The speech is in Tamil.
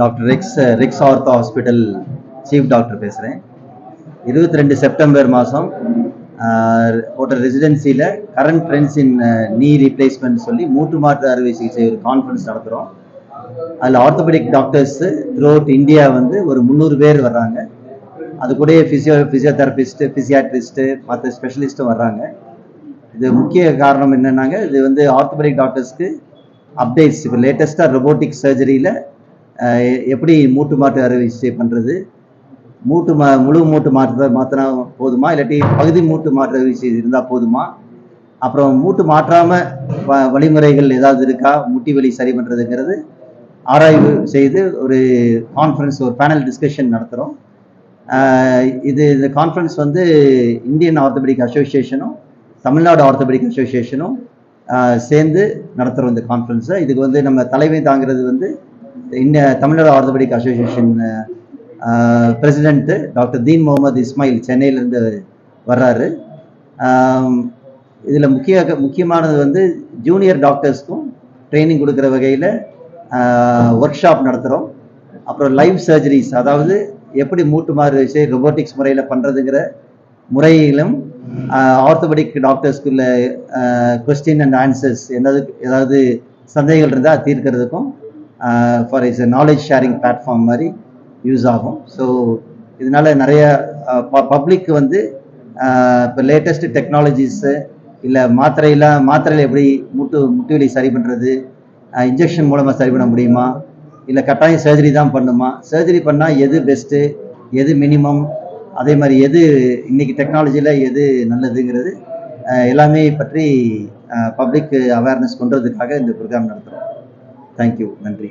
டாக்டர் ரிக்ஸ் ரிக்ஸ் ஆர்த்தோ ஹாஸ்பிட்டல் சீஃப் டாக்டர் பேசுகிறேன் இருபத்தி ரெண்டு செப்டம்பர் மாதம் போட்ட ரெசிடென்சியில் current trends in knee replacement சொல்லி மூட்டு மாற்று அறுவை சிகிச்சை ஒரு கான்ஃபரன்ஸ் நடத்துகிறோம் அதில் orthopaedic doctors throughout India வந்து ஒரு முந்நூறு பேர் வர்றாங்க. அது கூட ஃபிசியோ ஃபிசியோதெரபிஸ்ட்டு ஃபிசியாட்ரிஸ்ட்டு மற்ற ஸ்பெஷலிஸ்ட்டும் வர்றாங்க. இது முக்கிய காரணம் என்னன்னாங்க இது வந்து ஆர்த்தோபெடிக் டாக்டர்ஸ்க்கு அப்டேட்ஸ் இப்போ லேட்டஸ்ட்டாக ரொபோட்டிக் சர்ஜரியில் எப்படி மூட்டு மாற்று அறுவை சிகிச்சை பண்ணுறது மூட்டு மா முழு மூட்டு மாற்று மாற்றினா போதுமா? இல்லாட்டி பகுதி மூட்டு மாற்று அறுவை சிகிச்சை இருந்தால் போதுமா? அப்புறம் மூட்டு மாற்றாமல் வ வழிமுறைகள் ஏதாவது இருக்கா? முட்டி வலி சரி பண்ணுறதுங்கிறது ஆராய்வு செய்து ஒரு கான்ஃபரன்ஸ் ஒரு பேனல் டிஸ்கஷன் நடத்துகிறோம் இது இந்த கான்ஃபரன்ஸ் வந்து இந்தியன் ஆர்த்தோபெடிக் அசோசியேஷனும் தமிழ்நாடு ஆர்த்தோபெடிக் அசோசியேஷனும் சேர்ந்து நடத்துகிறோம் இந்த கான்ஃபரன்ஸை இதுக்கு வந்து நம்ம தலைமை தாங்கிறது வந்து இந்த Tamil Nadu orthopaedic association president doctor Deen Mohammed Ismail சென்னையிலேருந்து வர்றாரு. இதில் முக்கிய முக்கியமானது வந்து ஜூனியர் டாக்டர்ஸ்க்கும் ட்ரைனிங் கொடுக்குற வகையில் ஒர்க் ஷாப் நடத்துகிறோம் அப்புறம் லைவ் சர்ஜரிஸ் அதாவது எப்படி மூட்டு மாறு விஷயம் ரொபோட்டிக்ஸ் முறையில் பண்ணுறதுங்கிற முறையிலும் ஆர்த்தோபெடிக் டாக்டர்ஸ்க்குள்ள கொஸ்டின் அண்ட் ஆன்சர்ஸ் என்னது ஏதாவது சந்தேகங்கள் இருந்தால் தீர்க்கிறதுக்கும் for is knowledge sharing platform மாதிரி யூஸ் ஆகும். ஸோ இதனால நிறைய பப்ளிக் வந்து இப்போ லேட்டஸ்ட் டெக்னாலஜிஸு இல்லை மாத்திரையெல்லாம் மாத்திரையில் எப்படி முட்டு முட்டு வலி சரி பண்ணுறது இன்ஜெக்ஷன் மூலமாக சரி பண்ண முடியுமா இல்லை கட்டாயம் சர்ஜரி தான் பண்ணுமா சர்ஜரி பண்ணால் எது பெஸ்ட்டு எது மினிமம் அதே மாதிரி எது இன்னைக்கு டெக்னாலஜியில் எது நல்லதுங்கிறது எல்லாமே பற்றி பப்ளிக் அவேர்னஸ் கொண்டுறதுக்காக இந்த ப்ரோக்ராம் நடத்துகிறோம் தேங்க்யூ நன்றி.